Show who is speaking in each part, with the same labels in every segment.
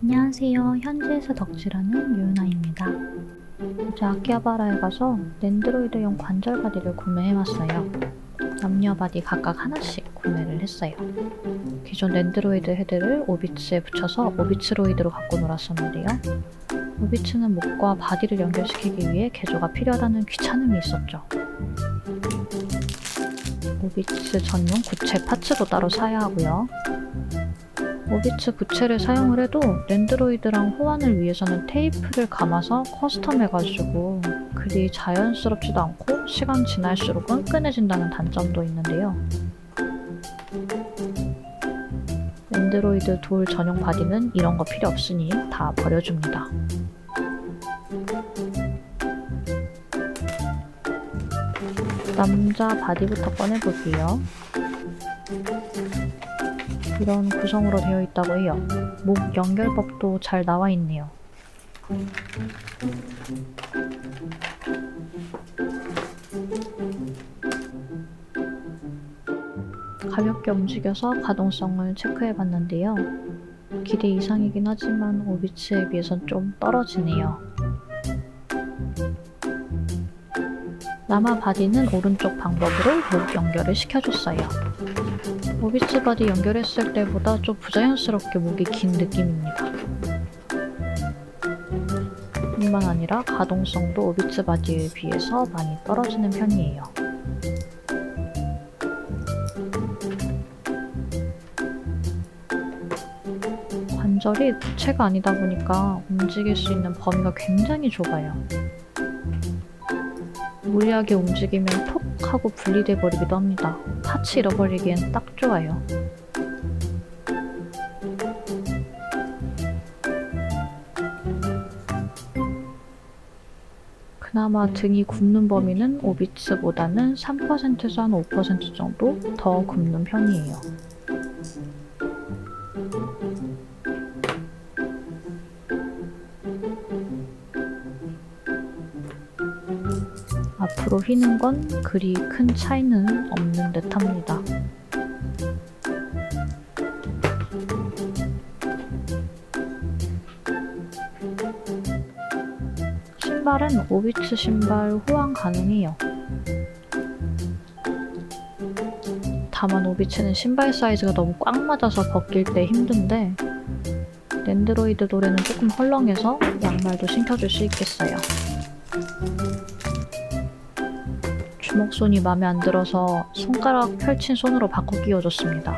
Speaker 1: 안녕하세요. 현지에서 덕질하는 유은아입니다. 어제 아키하바라에 가서 랜드로이드용 관절 바디를 구매해왔어요. 남녀 바디 각각 하나씩 구매를 했어요. 기존 랜드로이드 헤드를 오비츠에 붙여서 오비츠로이드로 갖고 놀았었는데요. 오비츠는 목과 바디를 연결시키기 위해 개조가 필요하다는 귀찮음이 있었죠. 오비츠 전용 구체 파츠도 따로 사야 하고요. 오비츠 부채를 사용을 해도 랜드로이드랑 호환을 위해서는 테이프를 감아서 커스텀해가지고 그리 자연스럽지도 않고 시간 지날수록 끈끈해진다는 단점도 있는데요. 랜드로이드 돌 전용 바디는 이런 거 필요 없으니 다 버려줍니다. 남자 바디부터 꺼내볼게요. 이런 구성으로 되어 있다고 해요. 목 연결법도 잘 나와 있네요. 가볍게 움직여서 가동성을 체크해 봤는데요. 기대 이상이긴 하지만 오비츠에 비해선 좀 떨어지네요. 남아 바디는 오른쪽 방법으로 목 연결을 시켜줬어요. 오비츠 바디 연결했을 때보다 좀 부자연스럽게 목이 긴 느낌입니다. 뿐만 아니라 가동성도 오비츠 바디에 비해서 많이 떨어지는 편이에요. 관절이 구체가 아니다 보니까 움직일 수 있는 범위가 굉장히 좁아요. 무리하게 움직이면 톡 하고 분리돼 버리기도 합니다. 파츠 잃어버리기엔 딱 좋아요. 그나마 등이 굽는 범위는 오비츠보다는 3%에서 한 5% 정도 더 굽는 편이에요. 앞으로 휘는 건 그리 큰 차이는 없는 듯 합니다. 신발은 오비츠 신발 호환 가능해요. 다만 오비츠는 신발 사이즈가 너무 꽉 맞아서 벗길 때 힘든데 랜드로이드 노래는 조금 헐렁해서 양말도 신겨줄 수 있겠어요. 주먹손이 마음에 안 들어서 손가락 펼친 손으로 바꿔 끼워줬습니다.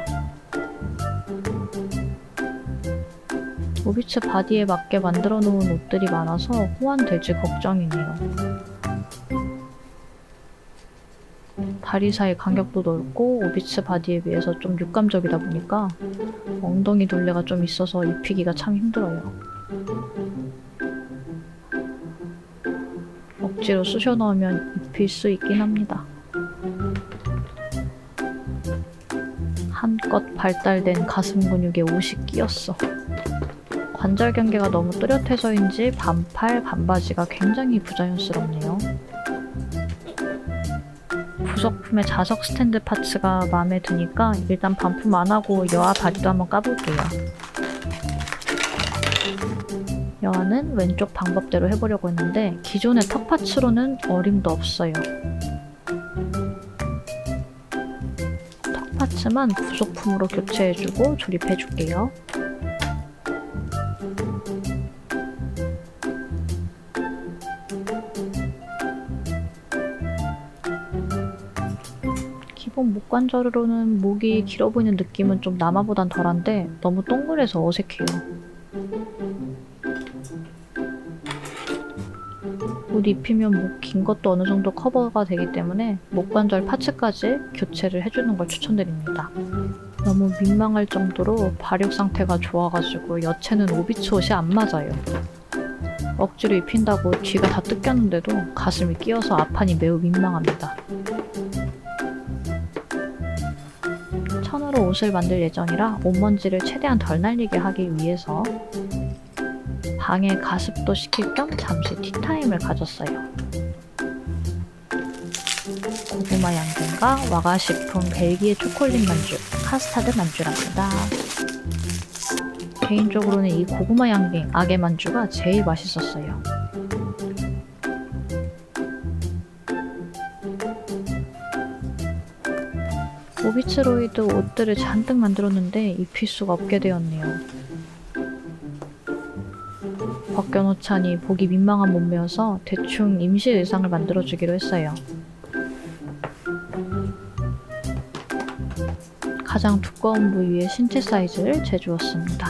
Speaker 1: 오비츠 바디에 맞게 만들어 놓은 옷들이 많아서 호환될지 걱정이네요. 다리 사이 간격도 넓고 오비츠 바디에 비해서 좀 육감적이다 보니까 엉덩이 둘레가 좀 있어서 입히기가 참 힘들어요. 억지로 쑤셔 넣으면 입힐 수 있긴 합니다. 한껏 발달된 가슴 근육에 옷이 끼었어. 관절 경계가 너무 뚜렷해서인지 반팔 반바지가 굉장히 부자연스럽네요. 부속품의 자석 스탠드 파츠가 마음에 드니까 일단 반품 안 하고 여아 바디도 한번 까볼게요. 여아는 왼쪽 방법대로 해보려고 했는데 기존의 턱 파츠로는 어림도 없어요. 턱 파츠만 부속품으로 교체해주고 조립해줄게요. 기본 목관절으로는 목이 길어 보이는 느낌은 좀 남아보단 덜한데 너무 동그래서 어색해요. 옷 입히면 목 긴 것도 어느 정도 커버가 되기 때문에 목관절 파츠까지 교체를 해주는 걸 추천드립니다. 너무 민망할 정도로 발육 상태가 좋아가지고 여체는 오비츠 옷이 안 맞아요. 억지로 입힌다고 뒤가 다 뜯겼는데도 가슴이 끼어서 앞판이 매우 민망합니다. 천으로 옷을 만들 예정이라 옷먼지를 최대한 덜 날리게 하기 위해서 방에 가습도 시킬 겸 잠시 티타임을 가졌어요. 고구마 양갱과 와가식품 벨기에 초콜릿 만주, 카스타드 만주랍니다. 개인적으로는 이 고구마 양갱 아게 만주가 제일 맛있었어요. 오비츠로이드 옷들을 잔뜩 만들었는데 입힐 수가 없게 되었네요. 벗겨놓자니 보기 민망한 몸매여서 대충 임시 의상을 만들어주기로 했어요. 가장 두꺼운 부위의 신체 사이즈를 재주었습니다.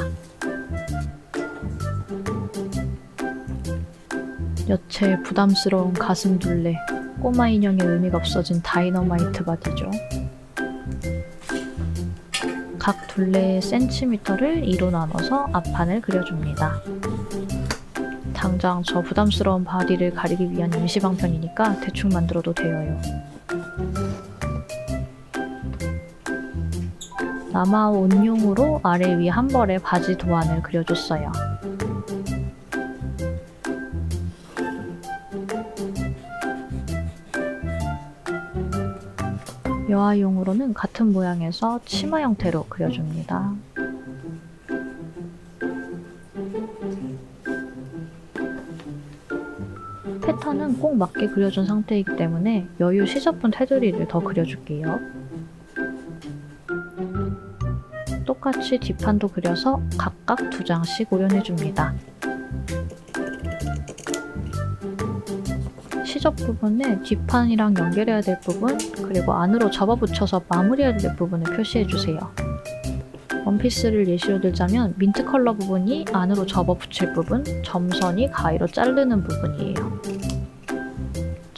Speaker 1: 여체 부담스러운 가슴 둘레, 꼬마 인형의 의미가 없어진 다이너마이트 바디죠. 각 둘레의 센티미터를 2로 나눠서 앞판을 그려줍니다. 당장 저 부담스러운 바디를 가리기 위한 임시 방편이니까 대충 만들어도 되어요. 남아 온용으로 아래 위 한 벌에 바지 도안을 그려줬어요. 여아용으로는 같은 모양에서 치마 형태로 그려줍니다. 패턴은 꼭 맞게 그려준 상태이기 때문에 여유 시접분 테두리를 더 그려줄게요. 똑같이 뒷판도 그려서 각각 두 장씩 오려내줍니다. 시접 부분에 뒷판이랑 연결해야 될 부분, 그리고 안으로 접어붙여서 마무리해야 될 부분을 표시해주세요. 원피스를 예시로 들자면 민트 컬러 부분이 안으로 접어붙일 부분, 점선이 가위로 자르는 부분이에요.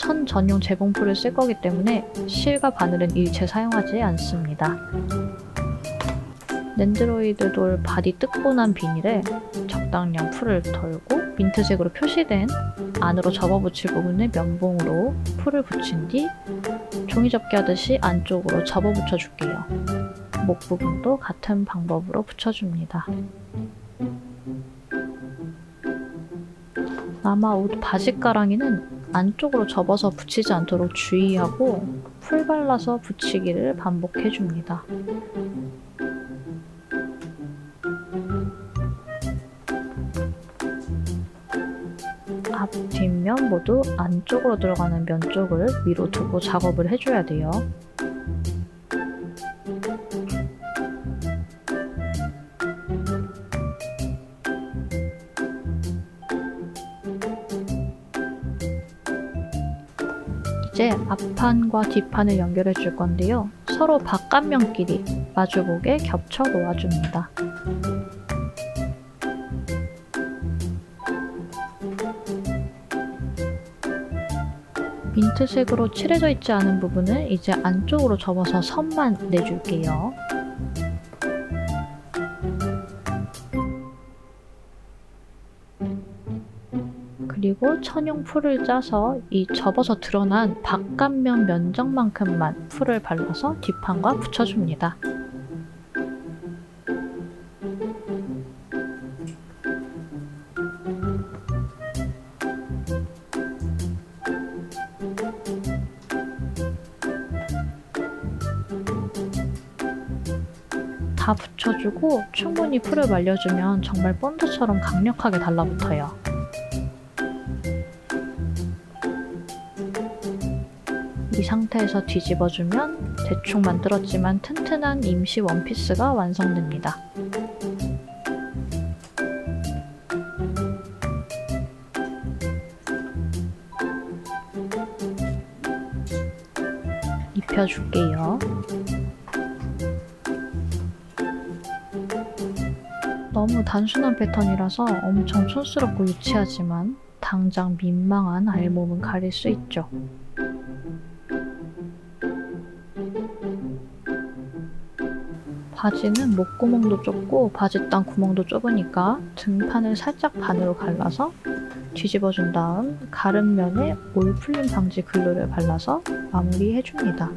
Speaker 1: 천 전용 재봉풀을 쓸 거기 때문에 실과 바늘은 일체 사용하지 않습니다. 랜드로이드 돌 바디 뜯고 난 비닐에 적당량 풀을 덜고 민트색으로 표시된 안으로 접어붙일 부분을 면봉으로 풀을 붙인 뒤 종이 접기 하듯이 안쪽으로 접어붙여 줄게요. 목 부분도 같은 방법으로 붙여줍니다. 아마 옷 바지 가랑이는 안쪽으로 접어서 붙이지 않도록 주의하고 풀 발라서 붙이기를 반복해 줍니다. 앞, 뒷면 모두 안쪽으로 들어가는 면 쪽을 위로 두고 작업을 해줘야 돼요. 이제 앞판과 뒷판을 연결해 줄 건데요. 서로 바깥면끼리 마주보게 겹쳐 놓아줍니다. 민트색으로 칠해져 있지 않은 부분을 이제 안쪽으로 접어서 선만 내줄게요. 그리고 천용 풀을 짜서 이 접어서 드러난 바깥면 면적만큼만 풀을 발라서 뒷판과 붙여줍니다. 다 붙여주고 충분히 풀을 말려주면 정말 본드처럼 강력하게 달라붙어요. 이 상태에서 뒤집어주면 대충 만들었지만 튼튼한 임시 원피스가 완성됩니다. 입혀줄게요. 너무 단순한 패턴이라서 엄청 촌스럽고 유치하지만 당장 민망한 알몸은 가릴 수 있죠. 바지는 목구멍도 좁고 바지땅 구멍도 좁으니까 등판을 살짝 반으로 갈라서 뒤집어준 다음 가름면에 올 풀림 방지 글루를 발라서 마무리해줍니다.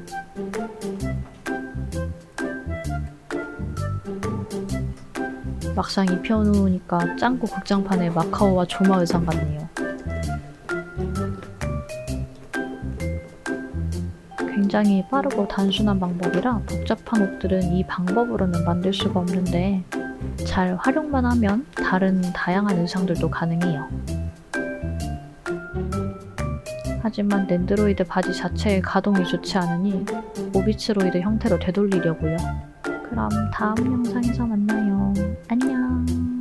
Speaker 1: 막상 입혀놓으니까 짱구 극장판의 마카오와 조마 의상 같네요. 굉장히 빠르고 단순한 방법이라 복잡한 옷들은 이 방법으로는 만들 수가 없는데 잘 활용만 하면 다른 다양한 의상들도 가능해요. 하지만 랜드로이드 바지 자체의 가동이 좋지 않으니 오비츠로이드 형태로 되돌리려고요. 그럼 다음 영상에서 만나요. 안녕.